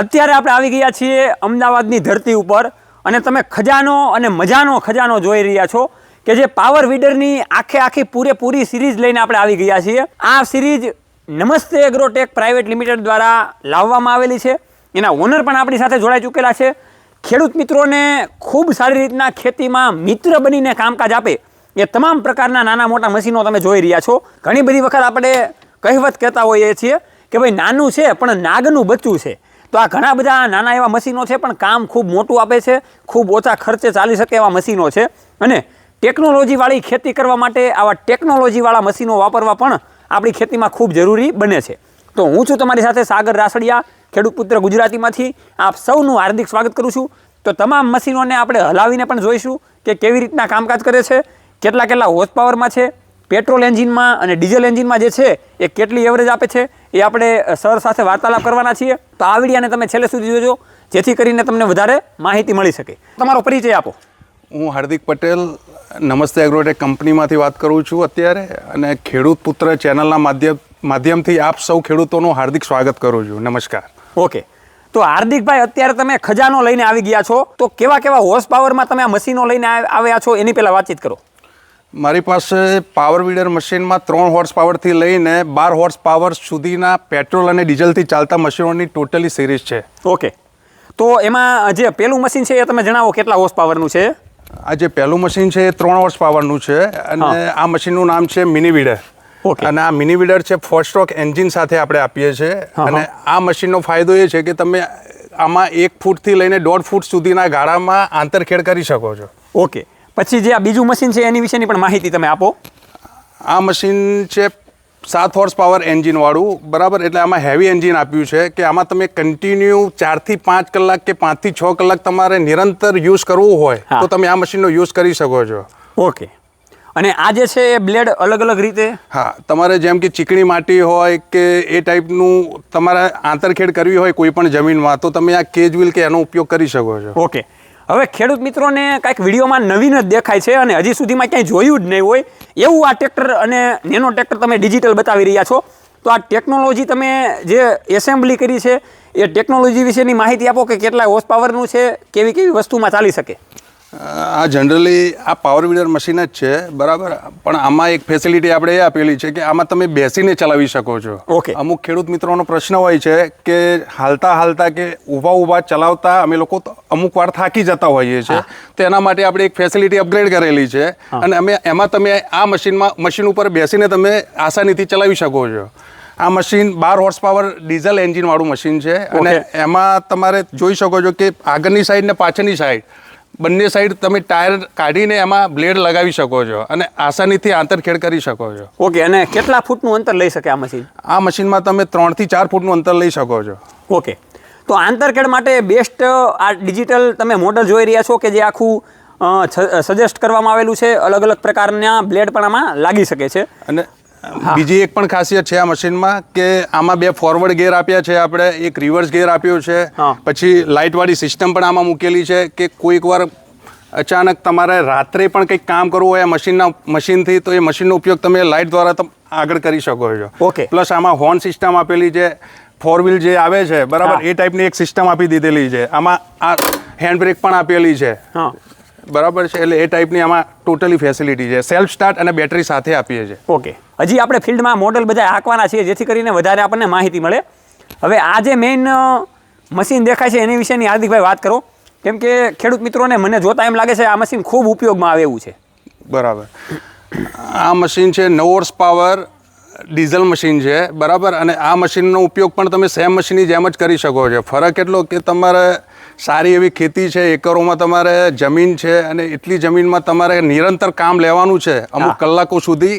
અત્યારે આપણે આવી ગયા છીએ અમદાવાદની ધરતી ઉપર અને તમે ખજાનો અને મજાનો ખજાનો જોઈ રહ્યા છો કે જે પાવર વીડરની આખે આખી પૂરેપૂરી સિરીઝ લઈને આપણે આવી ગયા છીએ. આ series Namaste agrotech private limited દ્વારા લાવવામાં આવેલી છે. એના ઓનર પણ આપણી સાથે જોડાઈ ચૂકેલા છે. ખેડૂત મિત્રોને ખૂબ સારી રીતના ખેતીમાં મિત્ર બનીને કામકાજ આપે એ તમામ પ્રકારના નાના મોટા મશીનો તમે જોઈ રહ્યા છો. ઘણી બધી વખત આપણે કહેવત કહેતા હોઈએ છીએ કે ભાઈ નાનું છે, પણ નાગનું બચ્ચું છે. તો આ ઘણા બધા નાના એવા મશીનો છે, પણ કામ ખૂબ મોટું આપે છે, ખૂબ ઓછા ખર્ચે ચાલી શકે એવા મશીનો છે. અને ટેકનોલોજીવાળી ખેતી કરવા માટે આવા ટેકનોલોજીવાળા મશીનો વાપરવા પણ આપણી ખેતીમાં ખૂબ જરૂરી બને છે. તો હું છું તમારી સાથે સાગર રાસડિયા, ખેડૂત પુત્ર ગુજરાતીમાંથી. આપ સૌનું હાર્દિક સ્વાગત કરું છું. તો તમામ મશીનોને આપણે હલાવીને પણ જોઈશું કે કેવી રીતના કામકાજ કરે છે, કેટલા કેટલા હોર્સ પાવરમાં છે પેટ્રોલ એન્જિનમાં અને ડીઝલ એન્જિનમાં જે છે, એ કેટલી એવરેજ આપે છે એ આપણે સર સાથે વાર્તાલાપ કરવાના છીએ. તો આ વિડીયાને તમે છેલ્લે સુધી જોજો જેથી કરીને તમને વધારે માહિતી મળી શકે. તમારો પરિચય આપો. હું હાર્દિક પટેલ નમસ્તે એગ્રોટેક કંપનીમાંથી વાત કરું છું અત્યારે અને ખેડૂત પુત્ર ચેનલના માધ્યમ માધ્યમથી આપ સૌ ખેડૂતોનું હાર્દિક સ્વાગત કરું છું. નમસ્કાર. ઓકે. તો હાર્દિકભાઈ અત્યારે તમે ખજાનો લઈને આવી ગયા છો. તો કેવા કેવા હોર્સ પાવરમાં તમે આ મશીનો લઈને આવ્યા છો? એની પહેલાં વાતચીત કરો. મારી પાસે પાવર વીડર મશીનમાં ત્રણ હોર્સ પાવરથી લઈને બાર હોર્સ પાવર સુધીના પેટ્રોલ અને ડીઝલથી ચાલતા મશીનોની ટોટલી સિરીઝ છે. ઓકે તો એમાં જે પહેલું મશીન છે એ તમે જણાવો કેટલા હોર્સ પાવરનું છે? આ જે પહેલું મશીન છે એ ત્રણ હોર્સ પાવરનું છે અને આ મશીનનું નામ છે મિની વીડર ઓકે. અને આ મિની વીડર છે ફોર સ્ટ્રોક એન્જિન સાથે આપણે આપીએ છીએ. અને આ મશીનનો ફાયદો એ છે કે તમે આમાં એક ફૂટથી લઈને દોઢ ફૂટ સુધીના ગાળામાં આંતરખેડ કરી શકો છો. ઓકે પછી જે આ બીજું મશીન છે એની વિશેની પણ માહિતી તમે આપો. આ મશીન છે સાત હોર્સ પાવર એન્જિનવાળું બરાબર? એટલે આમાં હેવી એન્જિન આપ્યું છે કે આમાં તમે કન્ટિન્યુ ચારથી પાંચ કલાક કે પાંચથી છ કલાક તમારે નિરંતર યુઝ કરવું હોય તો તમે આ મશીનનો યુઝ કરી શકો છો. ઓકે અને આ જે છે એ બ્લેડ અલગ અલગ રીતે? હા તમારે જેમ કે ચીકણી માટી હોય કે એ ટાઈપનું તમારે આંતરખેડ કરવી હોય કોઈ પણ જમીનમાં તો તમે આ કેજ વ્હીલ કે એનો ઉપયોગ કરી શકો છો. ઓકે હવે ખેડૂત મિત્રોને કાંઈક વિડીયોમાં નવીન જ દેખાય છે અને હજી સુધીમાં ક્યાંય જોયું જ નહીં હોય, એવું આ ટ્રેક્ટર અને નેનો ટ્રેક્ટર તમે ડિજિટલ બતાવી રહ્યા છો. તો આ ટેકનોલોજી તમે જે એસેમ્બલી કરી છે, એ ટેકનોલોજી વિશેની માહિતી આપો કે કેટલા હોર્સ પાવરનું છે, કેવી કેવી વસ્તુમાં ચાલી શકે. આ જનરલી આ પાવર વીડર મશીન જ છે બરાબર? પણ આમાં એક ફેસિલિટી આપણે એ આપેલી છે કે આમાં તમે બેસીને ચલાવી શકો છો. ઓકે અમુક ખેડૂત મિત્રોનો પ્રશ્ન હોય છે કે હાલતા હાલતા કે ઊભા ઊભા ચલાવતા અમે લોકો અમુક વાર થાકી જતા હોઈએ છીએ. તો એના માટે આપણે એક ફેસિલિટી અપગ્રેડ કરેલી છે. અને અમે એમાં તમે આ મશીનમાં મશીન ઉપર બેસીને તમે આસાનીથી ચલાવી શકો છો. આ મશીન બાર હોર્સ પાવર ડીઝલ એન્જિન વાળું મશીન છે. અને એમાં તમારે જોઈ શકો છો કે આગળની સાઈડ ને પાછળની સાઈડ બંને સાઈડ તમે ટાયર કાઢીને એમાં બ્લેડ લગાવી શકો છો અને આસાનીથી આંતરખેડ કરી શકો છો. ઓકે અને કેટલા ફૂટનું અંતર લઈ શકે આ મશીન આ મશીનમાં તમે ત્રણથી ચાર ફૂટનું અંતર લઈ શકો છો. ઓકે. તો આંતરખેડ માટે બેસ્ટ આ ડિજિટલ તમે મોડલ જોઈ રહ્યા છો કે જે આખું સજેસ્ટ કરવામાં આવેલું છે અલગ અલગ પ્રકારના બ્લેડ પણ આમાં લાગી શકે છે. અને બીજી એક પણ ખાસિયત છે આ મશીનમાં કે આમાં બે ફોરવર્ડ ગેર આપ્યા છે આપણે એક રિવર્સ ગેર આપ્યો છે. પછી લાઇટવાળી સિસ્ટમ પણ આમાં મૂકેલી છે કે કોઈક વાર અચાનક તમારે રાત્રે પણ કંઈક કામ કરવું હોય આ મશીનના મશીનથી તો એ મશીનનો ઉપયોગ તમે લાઇટ દ્વારા તમે આગળ કરી શકો છો. ઓકે. પ્લસ આમાં હોર્ન સિસ્ટમ આપેલી છે ફોર વ્હીલ જે આવે છે બરાબર? એ ટાઈપની એક સિસ્ટમ આપી દીધેલી છે. આમાં આ હેન્ડ બ્રેક પણ આપેલી છે. બરાબર છે? એટલે એ ટાઈપની આમાં ટોટલી ફેસિલિટી છે. સેલ્ફ સ્ટાર્ટ અને બેટરી સાથે આપીએ છીએ. ઓકે. હજી આપણે ફિલ્ડમાં મોડલ બધા હાંકવાના છીએ, જેથી કરીને વધારે આપણને માહિતી મળે. હવે આ જે મેઇન મશીન દેખાય છે, એની વિશેની હાર્દિકભાઈ વાત કરો. કેમ કે ખેડૂત મિત્રોને મને જોતા એમ લાગે છે આ મશીન ખૂબ ઉપયોગમાં આવે એવું છે. બરાબર. આ મશીન છે નવ હોર્સ પાવર, ડીઝલ મશીન છે, બરાબર? અને આ મશીનનો ઉપયોગ પણ તમે સેમ મશીનની જેમ જ કરી શકો છો. ફરક એટલો કે તમારે સારી એવી ખેતી છે એકરોમાં તમારે જમીન છે અને એટલી જમીનમાં તમારે નિરંતર કામ લેવાનું છે અમુક કલાકો સુધી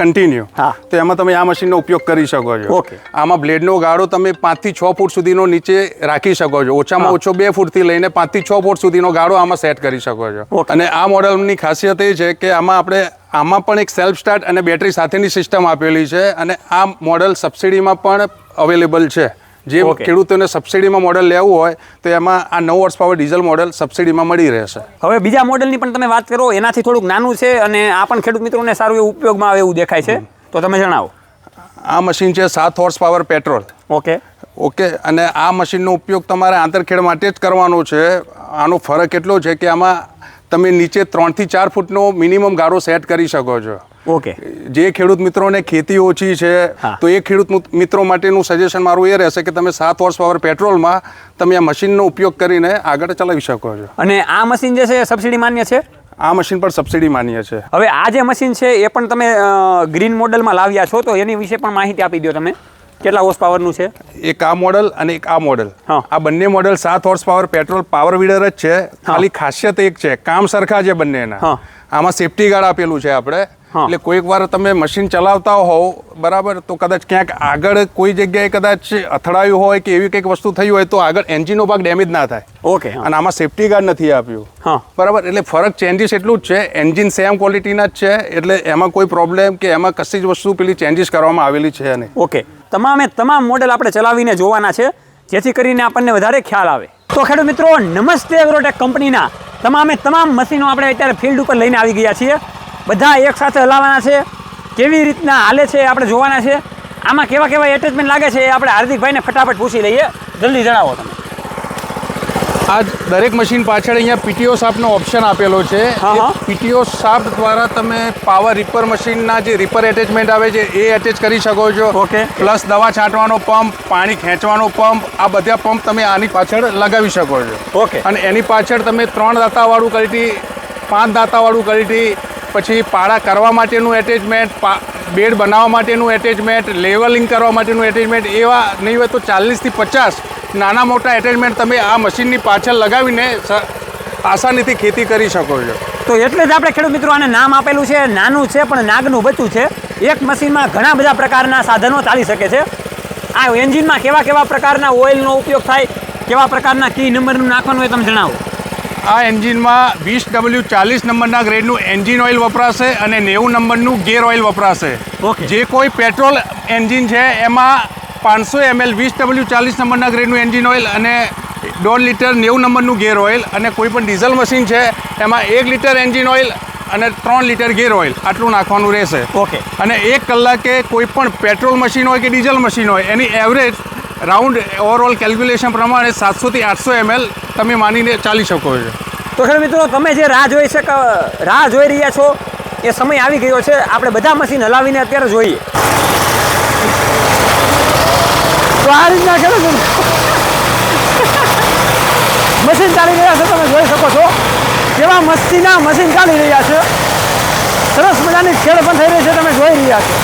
કન્ટિન્યુ તો એમાં તમે આ મશીનનો ઉપયોગ કરી શકો છો. આમાં બ્લેડનો ગાળો તમે પાંચથી છ ફૂટ સુધીનો નીચે રાખી શકો છો. ઓછામાં ઓછો બે ફૂટથી લઈને પાંચથી છ ફૂટ સુધીનો ગાળો આમાં સેટ કરી શકો છો. અને આ મોડલની ખાસિયત એ છે કે આમાં આપણે આમાં પણ એક સેલ્ફ સ્ટાર્ટ અને બેટરી સાથેની સિસ્ટમ આપેલી છે અને આ મોડલ સબસિડીમાં પણ અવેલેબલ છે. જે ખેડૂતોને સબસિડીમાં મોડલ લેવું હોય તો એમાં આ નવ વર્ષ પાવર ડીઝલ મોડલ સબસિડીમાં મળી રહેશે. હવે બીજા મોડલની પણ તમે વાત કરો એનાથી થોડુંક નાનું છે અને આ પણ ખેડૂત મિત્રોને સારું એવું ઉપયોગમાં આવે એવું દેખાય છે. તો તમે જણાવો. આ મશીન છે સાત horse power petrol okay okay અને આ મશીનનો ઉપયોગ તમારે આંતરખેડ માટે જ કરવાનો છે. આનો ફરક એટલો છે કે આમાં તમે નીચે ત્રણથી ચાર ફૂટનો મિનિમમ ગારો સેટ કરી શકો છો. ઓકે જે ખેડૂત મિત્રોને ખેતી ઓછી છે. તો એ ખેડૂત મિત્રો માટેનું સજેશન મારું એ રહેશે કે તમે સાત વર્ષ પાવર પેટ્રોલમાં તમે આ મશીનનો ઉપયોગ કરીને આગળ ચલાવી શકો છો. અને આ મશીન જે છે એ સબસિડી માન્ય છે? આ મશીન પર સબસિડી માન્ય છે. હવે આ જે મશીન છે એ પણ તમે ગ્રીન મોડલમાં લાવ્યા છો તો એની વિશે પણ માહિતી આપી દો તમે. કેટલા હોર્સ પાવરનું છે? એક આ મોડલ અને એક આ મોડલ. આ બંને મોડલ સાત horse power petrol power weeder જ છે. ખાલી ખાસિયત એક છે. કામ સરખા છે બંનેના. આમાં સેફટી ગાર્ડ આપેલું છે આપણે. એટલે કોઈક વાર તમે મશીન ચલાવતા હોવ બરાબર? તો કદાચ ક્યાંક આગળ કોઈ જગ્યાએ કદાચ અથડાયું હોય કે એવી કંઈક વસ્તુ થઈ હોય તો આગળ એન્જિનનો ભાગ ડેમેજ ના થાય. ઓકે અને આમાં સેફટી ગાર્ડ નથી આપ્યું. હા. બરાબર? એટલે ફરક ચેન્જીસ એટલું જ છે. એન્જિન સેમ ક્વોલિટીના જ છે. એટલે એમાં કોઈ પ્રોબ્લેમ કે એમાં કશી જ વસ્તુ પેલી ચેન્જીસ કરવામાં આવેલી છે નહીં. ઓકે. તમામે તમામ મોડેલ આપણે ચલાવીને જોવાના છે. જેથી કરીને આપણને વધારે ખ્યાલ આવે. તો ખેડૂત મિત્રો નમસ્તે એગ્રોટેક કંપનીના તમામે તમામ મશીનો આપણે અત્યારે ફિલ્ડ ઉપર લઈને આવી ગયા છીએ. બધા એક સાથે હલાવવાના છે. કેવી રીતના હાલે છે આપણે જોવાના છે. આમાં કેવા કેવા એટેચમેન્ટ લાગે છે એ આપણે હાર્દિકભાઈને ફટાફટ પૂછી લઈએ. જલ્દી જણાવો તમે. આ દરેક મશીન પાછળ અહીંયા પીટીઓ સાપનો ઓપ્શન આપેલો છે. પીટીઓ સાપ દ્વારા તમે પાવર રિપર મશીનના જે રિપર એટેચમેન્ટ આવે છે એ એટેચ કરી શકો છો. ઓકે. પ્લસ દવા છાંટવાનો પંપ પાણી ખેંચવાનો પંપ આ બધા પંપ તમે આની પાછળ લગાવી શકો છો. ઓકે. અને એની પાછળ તમે ત્રણ દાંતાવાળું કલટી પાંચ દાંતાવાળું કલટી પછી પાળા કરવા માટેનું એટેચમેન્ટ બેડ બનાવવા માટેનું એટેચમેન્ટ લેવલિંગ કરવા માટેનું એટેચમેન્ટ એવા નહીં હોય તો ચાલીસથી પચાસ નાના મોટા એટેચમેન્ટ તમે આ મશીનની પાછળ લગાવીને આસાનીથી ખેતી કરી શકો છો. તો એટલે જ આપણે ખેડૂત મિત્રો આને નામ આપેલું છે, નાનું છે, પણ નાગનું બચ્ચું છે. એક મશીનમાં ઘણા બધા પ્રકારના સાધનો ચાલી શકે છે. આ એન્જિનમાં કેવા કેવા પ્રકારના ઓઇલનો ઉપયોગ થાય, કેવા પ્રકારના કી નંબરનું નાખવાનું હોય તમે જણાવો. આ એન્જિનમાં વીસ ડબલ્યુ ચાલીસ નંબરના ગ્રેડનું એન્જિન ઓઇલ વપરાશે અને નેવું નંબરનું ગેર ઓઇલ વપરાશે. ઓકે. જે કોઈ પેટ્રોલ એન્જિન છે એમાં પાંચસો એમએલ વીસ ડબલ્યુ ચાલીસ નંબરના ગ્રેડનું એન્જિન ઓઇલ અને દોઢ લીટર નેવું નંબરનું ગેર ઓઇલ અને કોઈ પણ ડીઝલ મશીન છે એમાં એક લીટર એન્જિન ઓઇલ અને ત્રણ લીટર ગેર ઓઇલ આટલું નાખવાનું રહેશે. ઓકે. અને એક કલાકે કોઈ પણ પેટ્રોલ મશીન હોય કે ડીઝલ મશીન હોય એની એવરેજ રાઉન્ડ ઓવરઓલ કેલ્ક્યુલેશન પ્રમાણે સાતસોથી આઠસો એમએલ તમે માનીને ચાલી શકો છો. તો ખરે મિત્રો, તમે જે રાહ જોઈ શકો રાહ જોઈ રહ્યા છો, એ સમય આવી ગયો છે. આપણે બધા મશીન હલાવીને અત્યારે જોઈએ. તો આ રીતના ખેડૂત મશીન ચાલી રહ્યા છે, તમે જોઈ શકો છો. કેવા મસ્તીના મશીન ચાલી રહ્યા છે. સરસ મજાની ખેડ પણ થઈ રહી છે, તમે જોઈ રહ્યા છો.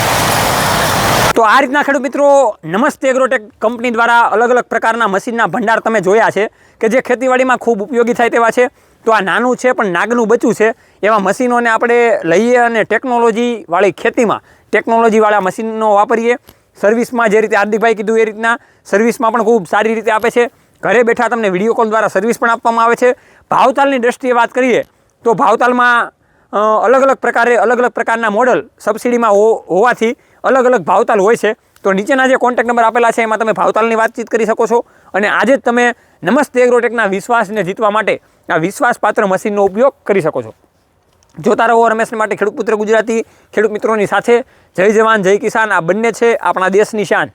તો આ રીતના ખેડૂત મિત્રો નમસ્તે એગ્રોટેક કંપની દ્વારા અલગ અલગ પ્રકારના મશીનના ભંડાર તમે જોયા છે કે જે ખેતીવાડીમાં ખૂબ ઉપયોગી થાય તેવા છે. તો આ નાનું છે પણ નાગનું બચ્ચું છે. એવા મશીનોને આપણે લઈએ અને ટેકનોલોજીવાળી ખેતીમાં ટેકનોલોજીવાળા મશીનો વાપરીએ. સર્વિસમાં જે રીતે હાર્દિકભાઈ કીધું એ રીતના સર્વિસમાં પણ ખૂબ સારી રીતે આપે છે. ઘરે બેઠા તમને વીડિયો કોલ દ્વારા સર્વિસ પણ આપવામાં આવે છે. ભાવતાલની દ્રષ્ટિએ વાત કરીએ તો ભાવતાલમાં અલગ અલગ પ્રકારે અલગ અલગ પ્રકારના મોડલ સબસિડીમાં હોવાથી અલગ અલગ ભાવતાલ હોય છે. તો નીચેના જે કોન્ટેક્ટ નંબર આપેલા છે, એમાં તમે ભાવતાલની વાતચીત કરી શકો છો. અને આજે જ તમે નમસ્તે એગ્રોટેકના વિશ્વાસને જીતવા માટે આ વિશ્વાસપાત્ર મશીનનો ઉપયોગ કરી શકો છો. જોતા રહો રમેશને માટે ખેડૂત પુત્ર ગુજરાતી ખેડૂત મિત્રોની સાથે, જય જવાન, જય કિસાન, આ બંને છે આપણા દેશની શાન.